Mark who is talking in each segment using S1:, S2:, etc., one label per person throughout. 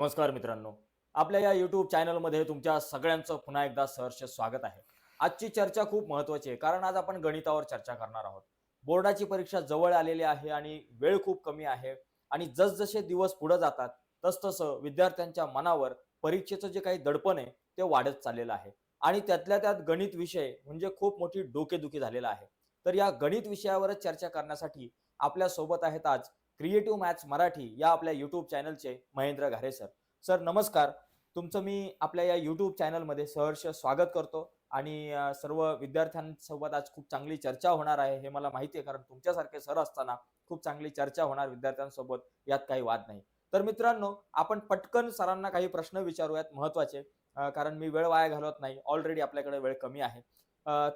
S1: नमस्कार मित्रांनो. आपल्या या युट्यूब चॅनलमध्ये तुमच्या सगळ्यांचं पुन्हा एकदा सहर्ष स्वागत आहे. आजची चर्चा खूप महत्वाची आहे कारण आज आपण गणितावर चर्चा करणार आहोत. बोर्डाची परीक्षा जवळ आलेली आहे आणि वेळ खूप कमी आहे आणि जसजसे दिवस पुढे जातात तसतसं विद्यार्थ्यांच्या मनावर परीक्षेचं जे काही दडपण आहे ते वाढत चाललेलं आहे. आणि त्यातल्या त्यात गणित विषय म्हणजे खूप मोठी डोकेदुखी झालेला आहे. तर या गणित विषयावरच चर्चा करण्यासाठी आपल्यासोबत आहेत आज क्रिएटिव्ह मॅथ्स मराठी या आपल्या युट्यूब चॅनलचे महेंद्र घारे सर सर नमस्कार. तुमचं मी आपल्या या युट्यूब चॅनलमध्ये सहर्ष स्वागत करतो आणि सर्व विद्यार्थ्यांसोबत आज खूप चांगली चर्चा होणार आहे हे मला माहिती आहे कारण तुमच्यासारखे सर असताना खूप चांगली चर्चा होणार विद्यार्थ्यांसोबत यात काही वाद नाही. तर मित्रांनो आपण पटकन सरांना काही प्रश्न विचारूयात महत्त्वाचे कारण मी वेळ वाया घालवत नाही. ऑलरेडी आपल्याकडे वेळ कमी आहे.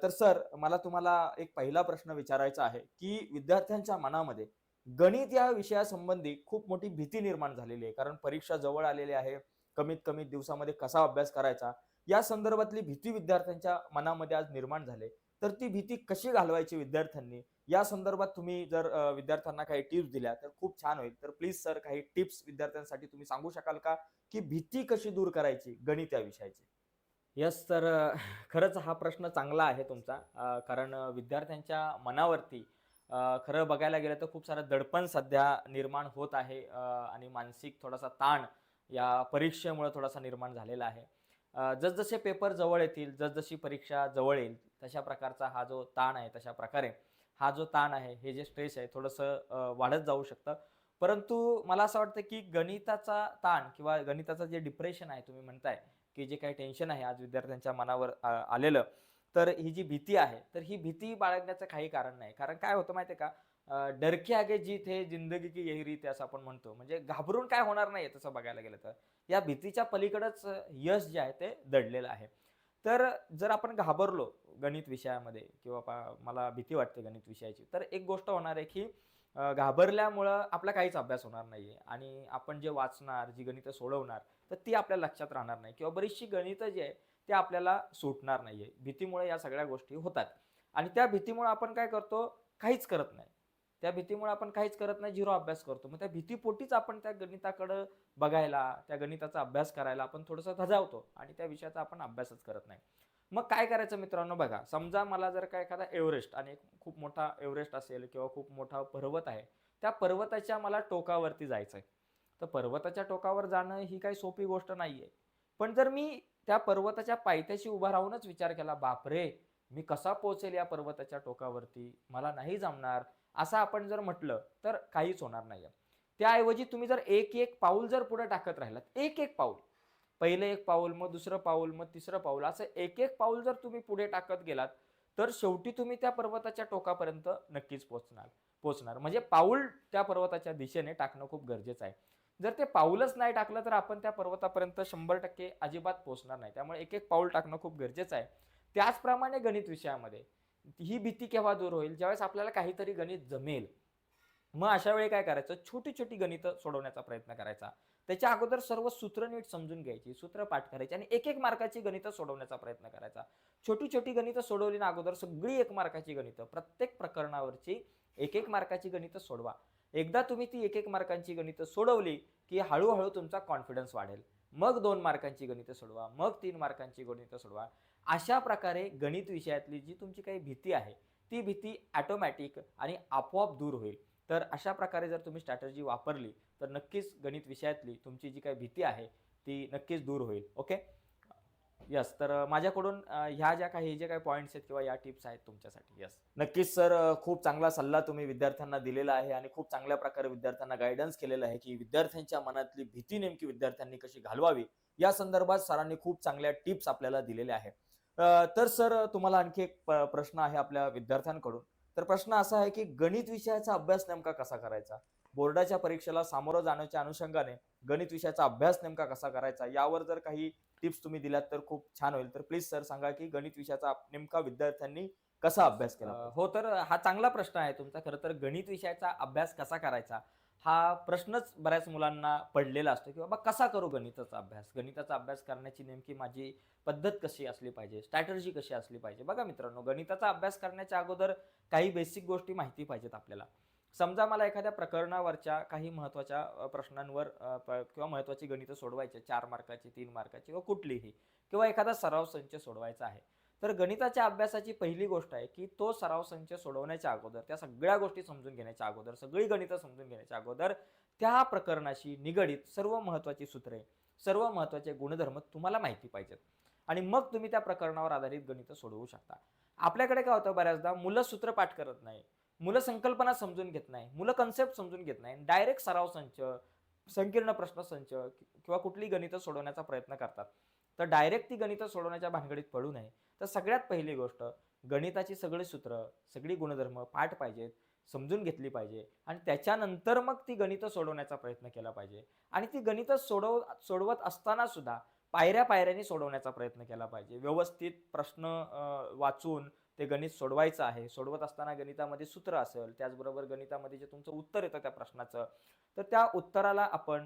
S1: तर सर मला तुम्हाला एक पहिला प्रश्न विचारायचा आहे की विद्यार्थ्यांच्या मनामध्ये गणित या विषयासंबंधी खूप मोठी भीती निर्माण झालेली आहे. कारण परीक्षा जवळ आलेली आहे. कमीत कमी दिवसामध्ये कसा अभ्यास करायचा? या संदर्भातली भीती विद्यार्थ्यांच्या मनामध्ये आज निर्माण झाले तर ती भीती कशी घालवायची विद्यार्थ्यांनी? या संदर्भात तुम्ही जर विद्यार्थ्यांना काही टिप्स दिल्या तर खूप छान होईल. तर प्लीज सर काही टिप्स विद्यार्थ्यांसाठी तुम्ही सांगू शकाल का? की भीती कशी दूर करायची गणित या विषयाची? यस तर खरंच हा प्रश्न चांगला आहे तुमचा. कारण विद्यार्थ्यांच्या मनावरती खरं बघायला गेलं तर खूप सारं दडपण सध्या निर्माण होत आहे आणि मानसिक थोडासा ताण या परीक्षेमुळे थोडासा निर्माण झालेला आहे. जसजसे पेपर जवळ येतील जसजशी परीक्षा जवळ येईल तशा प्रकारचा हा जो ताण आहे तशा प्रकारे हा जो ताण आहे हे जे स्ट्रेस आहे थोडंसं वाढत जाऊ शकतं. परंतु मला असं वाटतं की गणिताचा ताण किंवा गणिताचं जे डिप्रेशन आहे तुम्ही म्हणताय की जे काही टेन्शन आहे आज विद्यार्थ्यांच्या मनावर आलेलं तर ही जी भीती आहे तर ही भीती बाळगण्याचं काही कारण नाही. कारण काय होतं माहिती आहे का डरके आगे जीत हे जिंदगी की येहरी ते असं आपण म्हणतो. म्हणजे घाबरून काय होणार नाही तसं बघायला गेलं तर. या भीतीच्या पलीकडंच यश जे आहे ते दडलेलं आहे. तर जर आपण घाबरलो गणित विषयामध्ये किंवा पा- मला भीती वाटते गणित विषयाची तर एक गोष्ट होणार आहे की घाबरल्यामुळं आपला काहीच अभ्यास होणार नाही आहे आणि आपण जे वाचणार जी गणितं सोडवणार तर ती आपल्या लक्षात राहणार नाही किंवा बरीचशी गणितं जी आहे ते आपल्याला सुटणार नाही आहे भीतीमुळे या सगळ्या गोष्टी होतात. आणि त्या भीतीमुळे आपण काय करतो? काहीच करत नाही. त्या भीतीमुळे आपण काहीच करत नाही झिरो अभ्यास करतो. मग त्या भीतीपोटीच आपण त्या गणिताकडं बघायला त्या गणिताचा अभ्यास करायला आपण थोडंसं धजावतो आणि त्या विषयाचा आपण अभ्यासच करत नाही. मग काय करायचं मित्रांनो बघा समजा मला जर काय एखादा एव्हरेस्ट आणि एक खूप मोठा एव्हरेस्ट असेल किंवा खूप मोठा पर्वत आहे त्या पर्वताच्या मला टोकावरती जायचं आहे तर पर्वताच्या टोकावर जाणं ही काही सोपी गोष्ट नाही आहे पण जर मी त्या पर्वताच्या पायथ्याशी उभा राहूनच विचार केला बापरे मी कसा पोहोचेल या पर्वताच्या टोकावरती? मला नाही जमणार. असं आपण जर म्हटलं तर काहीच होणार नाही त्याऐवजी तुम्ही जर एक एक पाऊल जर पुढे टाकत राहिलात एक एक पाऊल पहिलं एक पाऊल मग दुसरं पाऊल मग तिसरं पाऊल असं एक एक पाऊल जर तुम्ही पुढे टाकत गेलात तर शेवटी तुम्ही त्या पर्वताच्या टोकापर्यंत नक्कीच पोचणार पोचणार. म्हणजे पाऊल त्या पर्वताच्या दिशेने टाकणं खूप गरजेचं आहे. जर ते पाऊलच नाही टाकलं तर आपण त्या पर्वतापर्यंत शंभर टक्के अजिबात पोहोचणार नाही. त्यामुळे एक एक पाऊल टाकणं खूप गरजेचं आहे. त्याचप्रमाणे गणित विषयामध्ये ही भीती केव्हा दूर होईल? ज्यावेळेस आपल्याला काहीतरी गणित जमेल मग अशा वेळी काय करायचं? छोटी छोटी गणितं सोडवण्याचा प्रयत्न करायचा. त्याच्या अगोदर सर्व सूत्र नीट समजून घ्यायची सूत्र पाठ करायची आणि एक एक मार्काची गणितं सोडवण्याचा प्रयत्न करायचा. छोटी छोटी गणितं सोडवली ना अगोदर सगळी एक मार्काची गणितं प्रत्येक प्रकरणावरची एक एक मार्काची गणितं सोडवा. एकदा तुम्ही ती एक एक मार्कांची गणितं सोडवली की हळूहळू तुमचा कॉन्फिडन्स वाढेल. मग दोन मार्कांची गणितं सोडवा मग तीन मार्कांची गणितं सोडवा. अशा प्रकारे गणित विषयातली जी तुमची काही भीती आहे ती भीती ॲटोमॅटिक आणि आपोआप दूर होईल. तर अशा प्रकारे जर तुम्ही स्ट्रॅटर्जी वापरली तर नक्कीच गणित विषयातली तुमची जी काही भीती आहे ती नक्कीच दूर होईल. ओके यस तर माझ्याकडून अ, ह्या ज्या काही जे काही पॉईंट्स आहेत किंवा या टिप्स आहेत तुमच्यासाठी यस नक्कीच सर अ, खूप चांगला सल्ला तुम्ही विद्यार्थ्यांना दिलेला आहे आणि खूप चांगल्या प्रकारे विद्यार्थ्यांना गायडन्स केलेलं आहे की विद्यार्थ्यांच्या मनातली भीती नेमकी विद्यार्थ्यांनी कशी घालवावी या संदर्भात सरांनी खूप चांगल्या टिप्स आपल्याला दिलेल्या आहे अ, तर सर तुम्हाला आणखी एक प- प्रश्न आहे आपल्या विद्यार्थ्यांकडून. तर प्रश्न असा आहे की गणित विषयाचा अभ्यास नेमका कसा करायचा? बोर्डाच्या परीक्षेला सामोरं जाण्याच्या अनुषंगाने गणित विषयाचा अभ्यास नेमका कसा करायचा? यावर जर काही टिप्स तुम्ही दिल्यात तर खूप छान होईल. तर प्लीज सर सांगा की गणित विषयाचा नेमका विद्यार्थ्यांनी कसा अभ्यास केला?
S2: हो तर हा चांगला प्रश्न आहे तुमचा. खरं तर गणित विषयाचा अभ्यास कसा करायचा? हा प्रश्नच बऱ्याच मुलांना पडलेला असतो की बाबा कसा करू गणिताचा अभ्यास? गणिताचा अभ्यास करण्याची नेमकी माझी पद्धत कशी असली पाहिजे? स्ट्रॅटर्जी कशी असली पाहिजे? बघा मित्रांनो गणिताचा अभ्यास करण्याच्या अगोदर काही बेसिक गोष्टी माहिती पाहिजेत आपल्याला. समजा मला एखाद्या प्रकरणावरच्या काही महत्त्वाच्या प्रश्नांवर किंवा महत्वाची गणितं सोडवायची चार मार्काची तीन मार्काची किंवा कुठलीही किंवा एखादा सराव संच सोडवायचा आहे. तर गणिताच्या अभ्यासाची पहिली गोष्ट आहे की तो सराव संच सोडवण्याच्या अगोदर त्या सगळ्या गोष्टी समजून घेण्याच्या अगोदर सगळी गणितं समजून घेण्याच्या अगोदर त्या प्रकरणाशी निगडीत सर्व महत्त्वाची सूत्रे सर्व महत्त्वाचे गुणधर्म तुम्हाला माहिती पाहिजेत. आणि मग तुम्ही त्या प्रकरणावर आधारित गणितं सोडवू शकता. आपल्याकडे काय होतं बऱ्याचदा मुलं सूत्र पाठ करत नाही मुलं संकल्पना समजून घेत नाही मुलं कन्सेप्ट समजून घेत नाही डायरेक्ट सराव संच संकीर्ण प्रश्न संच किंवा कुठली गणितं सोडवण्याचा प्रयत्न करतात. तर डायरेक्ट ती गणितं सोडवण्याच्या भानगडीत पडू नये. तर सगळ्यात पहिली गोष्ट गणिताची सगळी सूत्र सगळी गुणधर्म पाठ पाहिजेत समजून घेतली पाहिजे आणि त्याच्यानंतर मग ती गणितं सोडवण्याचा प्रयत्न केला पाहिजे. आणि ती गणितं सोडव सोडवत असताना सुद्धा पायऱ्या पायऱ्याने सोडवण्याचा प्रयत्न केला पाहिजे. व्यवस्थित प्रश्न वाचून ते गणित सोडवायचं आहे. सोडवत असताना गणितामध्ये सूत्र असेल त्याचबरोबर गणितामध्ये जे तुमचं उत्तर येतं त्या प्रश्नाचं तर त्या उत्तराला आपण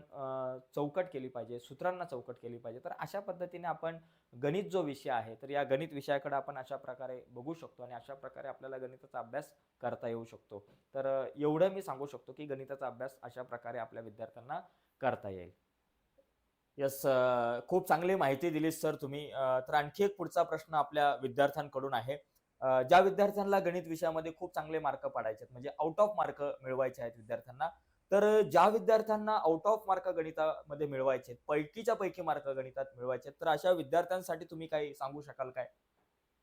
S2: चौकट केली पाहिजे सूत्रांना चौकट केली पाहिजे. तर अशा पद्धतीने आपण गणित जो विषय आहे तर या गणित विषयाकडे आपण अशा प्रकारे बघू शकतो आणि अशा प्रकारे आपल्याला गणिताचा अभ्यास करता येऊ शकतो. तर एवढं मी सांगू शकतो की गणिताचा अभ्यास अशा प्रकारे आपल्या विद्यार्थ्यांना करता येईल.
S1: यस खूप चांगली माहिती दिली सर तुम्ही. तर आणखी एक पुढचा प्रश्न आपल्या विद्यार्थ्यांकडून आहे. ज्या विद्यार्थ्यांना गणित विषयामध्ये खूप चांगले मार्क पाडायचे आहेत म्हणजे आउट ऑफ मार्क मिळवायचे आहेत विद्यार्थ्यांना तर ज्या विद्यार्थ्यांना आउट ऑफ मार्क गणितामध्ये मिळवायचे आहेत, पैकीच्या पैकी मार्क गणितात मिळवायचे आहेत, तर अशा विद्यार्थ्यांसाठी तुम्ही काही सांगू शकाल काय?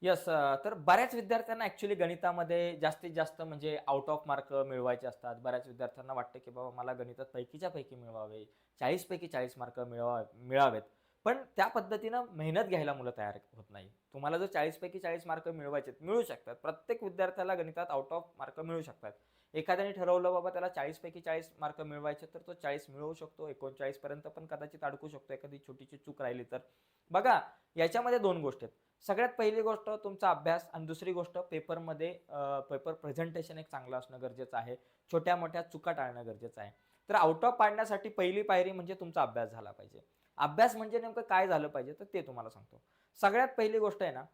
S2: यस तर बऱ्याच विद्यार्थ्यांना ऍक्च्युली गणितामध्ये जास्तीत जास्त म्हणजे आउट ऑफ मार्क मिळवायचे असतात. बऱ्याच विद्यार्थ्यांना वाटतं की बाबा मला गणितात पैकीच्या पैकी मिळवावे चाळीसपैकी चाळीस मार्क मिळवा मिळावेत. पण त्या पद्धतीनं मेहनत घ्यायला मुलं तयार होत नाही. तुम्हाला जर चाळीसपैकी चाळीस मार्क मिळवायचे आहेत, मिळू शकतात. प्रत्येक विद्यार्थ्याला गणितात आउट ऑफ मार्क मिळू शकतात. एखाद्याने ठरवलं बाबा त्याला चाळीसपैकी चाळीस मार्क मिळवायचे तर तो चाळीस मिळवू शकतो एकोणचाळीसपर्यंत पण कदाचित अडकू शकतो एखादी छोटीशी चूक राहिली तर. बघा याच्यामध्ये दोन गोष्टी आहेत. सगळ्यात पहिली गोष्ट तुमचा अभ्यास आणि दुसरी गोष्ट पेपरमध्ये पेपर प्रेझेंटेशन एक चांगलं असणं गरजेचं आहे. छोट्या मोठ्या चुका टाळणं गरजेचं आहे. तर आउट ऑफ पाडण्यासाठी पहिली पायरी म्हणजे तुमचा अभ्यास झाला पाहिजे. अभ्यास म्हणजे नेमकं काय झालं पाहिजे तर ते तुम्हाला सांगतो. सगळ्यात पहिली गोष्ट आहे ना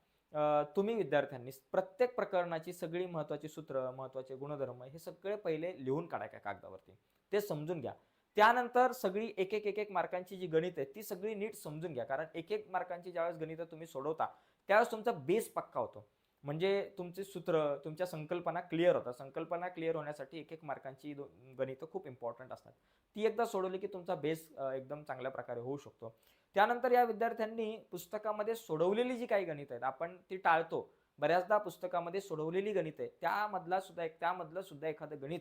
S2: तुम्ही विद्यार्थ्यांनी प्रत्येक प्रकरणाची सगळी महत्त्वाची सूत्र महत्त्वाचे गुणधर्म हे सगळे पहिले लिहून काढायच्या कागदावरती. ते समजून घ्या. त्यानंतर सगळी एक एक एक एक मार्कांची जी गणित आहे ती सगळी नीट समजून घ्या. कारण एक एक मार्कांची ज्यावेळेस गणितं तुम्ही सोडवता त्यावेळेस तुमचा बेस पक्का होतो. म्हणजे तुमचे सूत्र तुमच्या संकल्पना क्लिअर होतात. संकल्पना क्लिअर होण्यासाठी एक एक मार्कांची गणितं खूप इम्पॉर्टंट असतात. ती एकदा सोडवली की तुमचा बेस एकदम चांगल्या प्रकारे होऊ शकतो. त्यानंतर या विद्यार्थ्यांनी पुस्तकामध्ये सोडवलेली जी काही गणित आहेत आपण ती टाळतो. बऱ्याचदा पुस्तकामध्ये सोडवलेली गणित आहे त्यामधला सुद्धा एक त्यामधलं सुद्धा एखादं गणित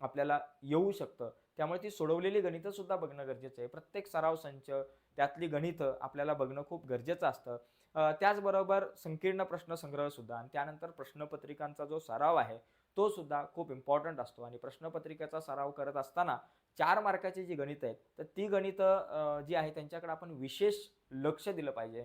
S2: आपल्याला येऊ शकतं. त्यामुळे ती सोडवलेली गणितं सुद्धा बघणं गरजेचं आहे. प्रत्येक सराव संच त्यातली गणितं आपल्याला बघणं खूप गरजेचं असतं. त्याचबरोबर संकीर्ण प्रश्न संग्रह सुद्धा आणि त्यानंतर प्रश्नपत्रिकांचा जो सराव आहे तो सुद्धा खूप इम्पॉर्टंट असतो. आणि प्रश्नपत्रिकेचा सराव करत असताना चार मार्काची जी गणितं आहेत तर ती गणितं जी आहे त्यांच्याकडे आपण विशेष लक्ष दिलं पाहिजे.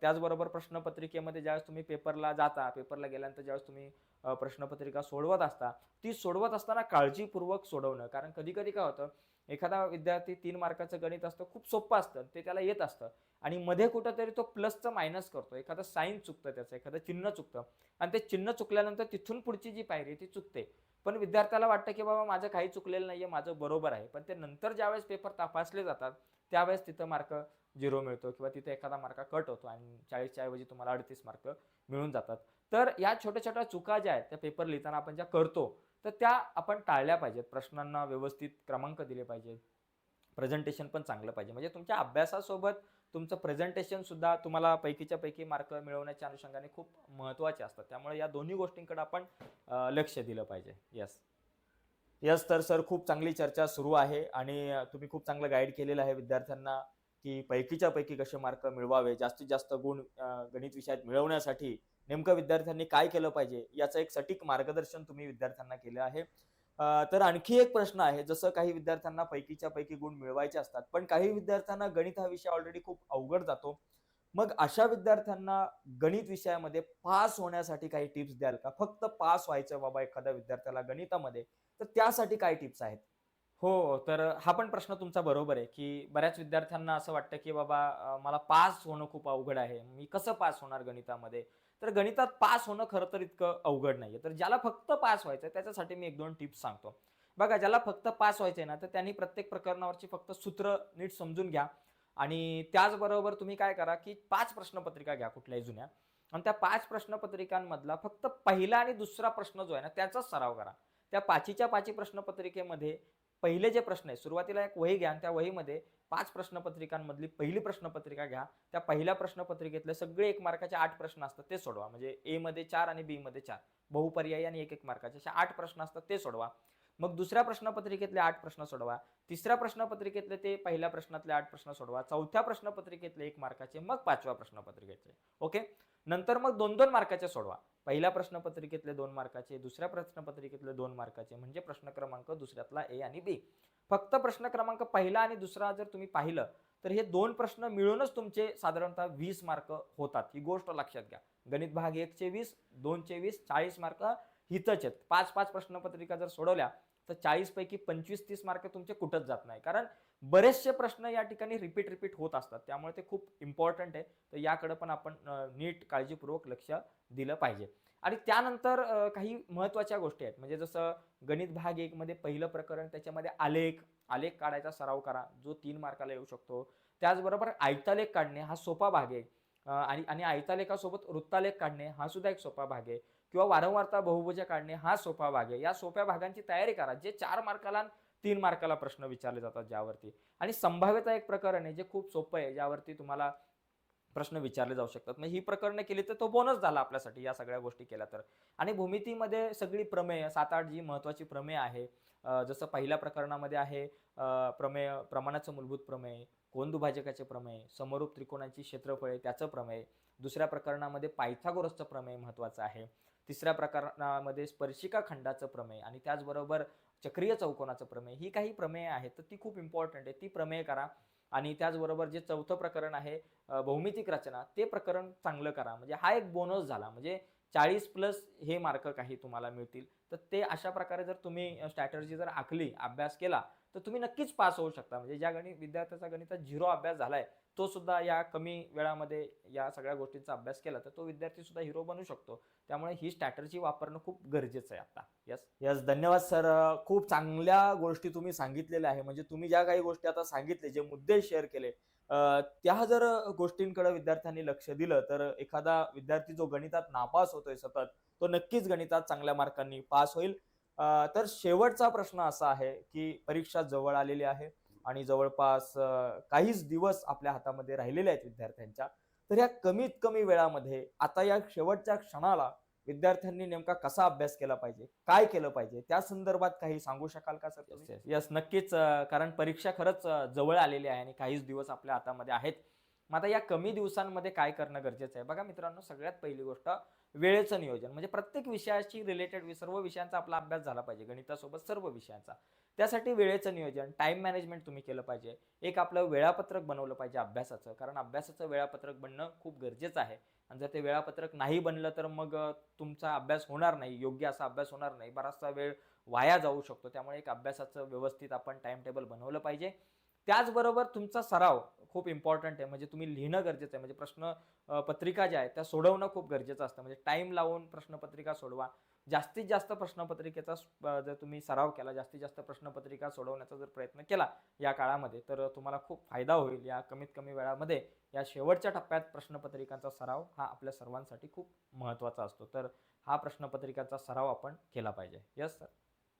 S2: त्याचबरोबर प्रश्नपत्रिकेमध्ये ज्यावेळेस तुम्ही पेपरला जाता पेपरला गेल्यानंतर ज्यावेळेस तुम्ही प्रश्नपत्रिका सोडवत असता ती सोडवत असताना काळजीपूर्वक सोडवणं. कारण कधी कधी काय होतं एखादा विद्यार्थी तीन मार्काचं गणित असतं खूप सोपं असतं ते त्याला येत असतं. आणि मध्ये कुठंतरी तो प्लसचं मायनस करतो एखादं साईन चुकतं त्याचं एखादं चिन्ह चुकतं. आणि ते चिन्ह चुकल्यानंतर तिथून पुढची जी पायरी ती चुकते. पण विद्यार्थ्याला वाटतं की बाबा माझं काही चुकलेलं नाहीये माझं बरोबर आहे. पण ते नंतर ज्यावेळेस पेपर तपासले जातात त्यावेळेस तिथं मार्क झिरो मिळतो किंवा तिथे एखादा मार्क कट होतो आणि चाळीसच्या ऐवजी तुम्हाला अडतीस मार्क मिळून जातात. तर या छोट्या छोट्या चुका ज्या आहेत त्या पेपर लिहिताना आपण ज्या करतो तर त्या आपण टाळल्या पाहिजेत. प्रश्नांना व्यवस्थित क्रमांक दिले पाहिजेत प्रेझेंटेशन पण चांगलं पाहिजे. म्हणजे तुमच्या अभ्यासासोबत तुमचं प्रेझेंटेशनसुद्धा तुम्हाला पैकीच्या पैकी मार्क मिळवण्याच्या अनुषंगाने खूप महत्त्वाचे असतात. त्यामुळे या दोन्ही गोष्टींकडे आपण लक्ष दिलं पाहिजे. यस
S1: यस तर सर खूप चांगली चर्चा सुरू आहे आणि तुम्ही खूप चांगलं गाईड केलेलं आहे विद्यार्थ्यांना की पैकीच्या पैकी कसे मार्क मिळवावे जास्तीत जास्त गुण गणित विषयात मिळवण्यासाठी नेमकं विद्यार्थ्यांनी काय केलं पाहिजे याचं एक सटीक मार्गदर्शन तुम्ही विद्यार्थ्यांना केलं आहे. तर आणखी एक प्रश्न आहे जसं काही विद्यार्थ्यांना पैकीच्या पैकी गुण मिळवायचे असतात पण काही विद्यार्थ्यांना गणित हा विषय ऑलरेडी खूप अवघड जातो. मग अशा विद्यार्थ्यांना गणित विषयामध्ये पास होण्यासाठी काही टिप्स द्याल का? फक्त पास व्हायचं बाबा एखाद्या विद्यार्थ्याला गणितामध्ये तर त्यासाठी काय टिप्स आहेत?
S2: हो तर हा पण प्रश्न तुमचा बरोबर आहे की बऱ्याच विद्यार्थ्यांना असं वाटतं की बाबा मला पास होणं खूप अवघड आहे मी कसं पास होणार गणितामध्ये? तर गणितात पास होणं खरं तर इतकं अवघड नाहीये. तर ज्याला फक्त पास व्हायचं त्याच्यासाठी मी एक दोन टिप्स सांगतो. बघा ज्याला फक्त पास व्हायचंय ना तर त्यांनी प्रत्येक प्रकरणावरची फक्त सूत्र नीट समजून घ्या. आणि त्याचबरोबर तुम्ही काय करा की पाच प्रश्नपत्रिका घ्या कुठल्याही जुन्या. आणि त्या पाच प्रश्नपत्रिकांमधला फक्त पहिला आणि दुसरा प्रश्न जो आहे ना त्याचाच सराव करा. त्या पाचीच्या पाची प्रश्नपत्रिकेमध्ये पहिले जे प्रश्न आहे सुरुवातीला एक वही घ्या आणि त्या वहीमध्ये पाच प्रश्नपत्रिकांमधली पहिली प्रश्नपत्रिका घ्या. त्या पहिल्या प्रश्नपत्रिकेतले सगळे एक मार्काचे आठ प्रश्न असतात ते सोडवा. म्हणजे ए मध्ये चार आणि बी मध्ये चार. बहुपर्यायी आणि एक एक मार्काचे असे आठ प्रश्न असतात ते सोडवा. मग दुसऱ्या प्रश्नपत्रिकेतले आठ प्रश्न सोडवा. तिसऱ्या प्रश्नपत्रिकेतले ते पहिल्या प्रश्नातले आठ प्रश्न सोडवा. चौथ्या प्रश्नपत्रिकेतले एक मार्काचे मग पाचव्या प्रश्नपत्रिकेतले. ओके? नंतर मग दोन दोन मार्काचे सोडवा. पहिल्या प्रश्नपत्रिकेतले दोन मार्काचे दुसऱ्या प्रश्नपत्रिकेतले दोन मार्काचे म्हणजे प्रश्न क्रमांक दुसऱ्यातला ए आणि बी फक्त प्रश्न क्रमांक पहिला आणि दुसरा जर तुम्ही पाहिलं तर हे दोन प्रश्न मिळूनच तुमचे साधारणतः वीस मार्क होतात. ही गोष्ट लक्षात घ्या. गणित भाग एकचे वीस दोनचे वीस चाळीस मार्क हितच आहेत. पाच पाच प्रश्नपत्रिका जर सोडवल्या तर चाळीस पैकी पंचवीस तीस मार्क तुमचे कुठंच जात नाही. कारण बरेचसे प्रश्न या ठिकाणी रिपीट रिपीट होत असतात. त्यामुळे ते खूप इम्पॉर्टंट आहे. तर याकडे पण आपण नीट काळजीपूर्वक लक्ष दिलं पाहिजे. आणि त्यानंतर काही महत्त्वाच्या गोष्टी आहेत. म्हणजे जसं गणित भाग एकमध्ये पहिलं प्रकरण त्याच्यामध्ये आलेख आलेख काढायचा सराव करा. जो तीन मार्काला येऊ शकतो. त्याचबरोबर आयतालेख काढणे हा सोपा भाग आहे. आणि आणि आयतालेखासोबत वृत्तालेख काढणे हा सुद्धा एक सोपा भाग आहे. किंवा वारंवारता बहुभुज काढणे हा सोपा भाग आहे. या सोप्या भागांची तयारी करा. जे चार मार्काला तीन मार्काला प्रश्न विचारले जातात ज्यावरती. आणि संभाव्यता एक प्रकरण आहे जे खूप सोपं आहे ज्यावरती तुम्हाला प्रश्न विचारले जाऊ शकतात. मग ही प्रकरणं केली तर तो बोनस झाला आपल्यासाठी या सगळ्या गोष्टी केल्या तर. आणि भूमितीमध्ये सगळी प्रमेय सात आठ जी महत्त्वाची प्रमेय आहे जसं पहिल्या प्रकरणामध्ये आहे प्रमेय प्रमाणाचं मूलभूत प्रमेय कोंदुभाजकाचे प्रमेय समरूप त्रिकोणाची क्षेत्रफळे त्याचं प्रमेय दुसऱ्या प्रकरणामध्ये पायथागोरसचं प्रमेय महत्त्वाचं आहे. तिसऱ्या प्रकरणामध्ये स्पर्शिका खंडाचं प्रमेय आणि त्याचबरोबर चक्रीय चौकोनाचं प्रमेय ही काही प्रमेय आहेत तर ती खूप इम्पॉर्टंट आहे. ती प्रमेय करा आणि त्याचबरोबर जे चौथं प्रकरण आहे भौमितिक रचना ते प्रकरण चांगलं करा. म्हणजे हा एक बोनस झाला. म्हणजे चाळीस प्लस हे मार्क काही तुम्हाला मिळतील. तर ते अशा प्रकारे जर तुम्ही स्ट्रॅटर्जी जर आखली अभ्यास केला तर तुम्ही नक्कीच पास होऊ शकता. म्हणजे ज्या गणित विद्यार्थ्याचा गणितात झिरो अभ्यास झाला आहे तो सुद्धा या कमी वेळामध्ये या सगळ्या गोष्टींचा अभ्यास केला तर तो विद्यार्थी सुद्धा हिरो बनू शकतो. त्यामुळे ही स्ट्रॅटर्जी वापरणं खूप गरजेचं आहे आता. यस
S1: यस धन्यवाद सर खूप चांगल्या गोष्टी तुम्ही सांगितलेल्या आहे. म्हणजे तुम्ही ज्या काही गोष्टी आता सांगितले जे मुद्दे शेअर केले त्या जर गोष्टींकडे विद्यार्थ्यांनी लक्ष दिलं तर एखादा विद्यार्थी जो गणितात नापास होतोय सतत तो नक्कीच गणितात चांगल्या मार्कांनी पास होईल. तर शेवटचा प्रश्न असा आहे की परीक्षा जवळ आलेली आहे. आणि जवळपास काहीच दिवस आपल्या हातामध्ये राहिलेले आहेत विद्यार्थ्यांच्या तर या कमीत कमी वेळामध्ये आता या शेवटच्या क्षणाला विद्यार्थ्यांनी नेमका कसा अभ्यास केला पाहिजे काय केलं पाहिजे त्या संदर्भात काही सांगू शकाल का सर
S2: येस नक्कीच कारण परीक्षा खरंच जवळ आलेली आहे आणि काहीच दिवस आपल्या हातामध्ये आहेत. मग आता या कमी दिवसांमध्ये काय करणं गरजेचं आहे? बघा मित्रांनो सगळ्यात पहिली गोष्ट वेळेचं नियोजन. म्हणजे प्रत्येक विषयाशी रिलेटेड सर्व विषयांचा आपला अभ्यास झाला पाहिजे. गणितासोबत सर्व विषयांचा. त्यासाठी वेळेचं नियोजन टाईम मॅनेजमेंट तुम्ही केलं पाहिजे. एक आपलं वेळापत्रक बनवलं पाहिजे अभ्यासाचं. कारण अभ्यासाचं वेळापत्रक बनणं खूप गरजेचं आहे. आणि जर ते वेळापत्रक नाही बनलं तर मग तुमचा अभ्यास होणार नाही. योग्य असा अभ्यास होणार नाही. बराचसा वेळ वाया जाऊ शकतो. त्यामुळे एक अभ्यासाचं व्यवस्थित आपण टाईम टेबल बनवलं पाहिजे. त्याचबरोबर तुमचा सराव खूप इम्पॉर्टंट आहे. म्हणजे तुम्ही लिहिणं गरजेचं आहे. म्हणजे प्रश्न पत्रिका ज्या आहेत त्या सोडवणं खूप गरजेचं असतं. म्हणजे टाईम लावून प्रश्नपत्रिका सोडवा. जास्तीत जास्त प्रश्नपत्रिकेचा जर तुम्ही सराव केला जास्तीत जास्त प्रश्नपत्रिका सोडवण्याचा जर प्रयत्न केला या काळामध्ये तर तुम्हाला खूप फायदा होईल. या कमीत कमी वेळामध्ये या शेवटच्या टप्प्यात प्रश्नपत्रिकांचा सराव हा आपल्या सर्वांसाठी खूप महत्त्वाचा असतो. तर हा प्रश्नपत्रिकांचा सराव आपण केला पाहिजे. यस सर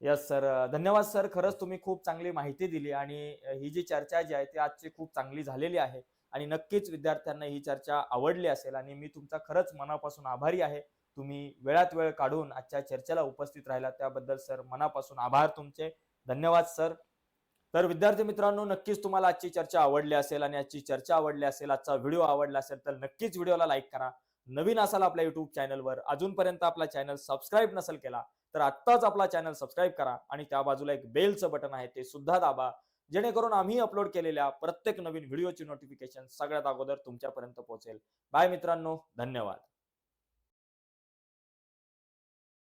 S1: यस सर धन्यवाद सर खरंच तुम्ही खूप चांगली माहिती दिली आणि ही जी चर्चा जी आहे ती आजची खूप चांगली झालेली आहे आणि नक्कीच विद्यार्थ्यांना ही चर्चा आवडली असेल आणि मी तुमचा खरंच मनापासून आभारी आहे. तुम्ही वेळात वेळ काढून आजच्या चर्चेला उपस्थित राहिला त्याबद्दल सर मनापासून आभार तुमचे. धन्यवाद सर तर विद्यार्थी मित्रांनो नक्कीच तुम्हाला आजची चर्चा आवडली असेल आणि आजची चर्चा आवडली असेल आजचा व्हिडिओ आवडला असेल तर नक्कीच व्हिडिओला लाईक करा. नवीन असाल आपल्या युट्यूब चॅनलवर अजूनपर्यंत आपला चॅनल सबस्क्राईब नसेल केला तर आत्ताच आपला चॅनल सबस्क्राईब करा आणि त्या बाजूला एक बेलचं बटन आहे ते सुद्धा दाबा. जेणेकरून आम्ही अपलोड केलेल्या प्रत्येक नवीन व्हिडिओची नोटिफिकेशन सगळ्यात अगोदर तुमच्यापर्यंत पोहोचेल. बाय मित्रांनो धन्यवाद.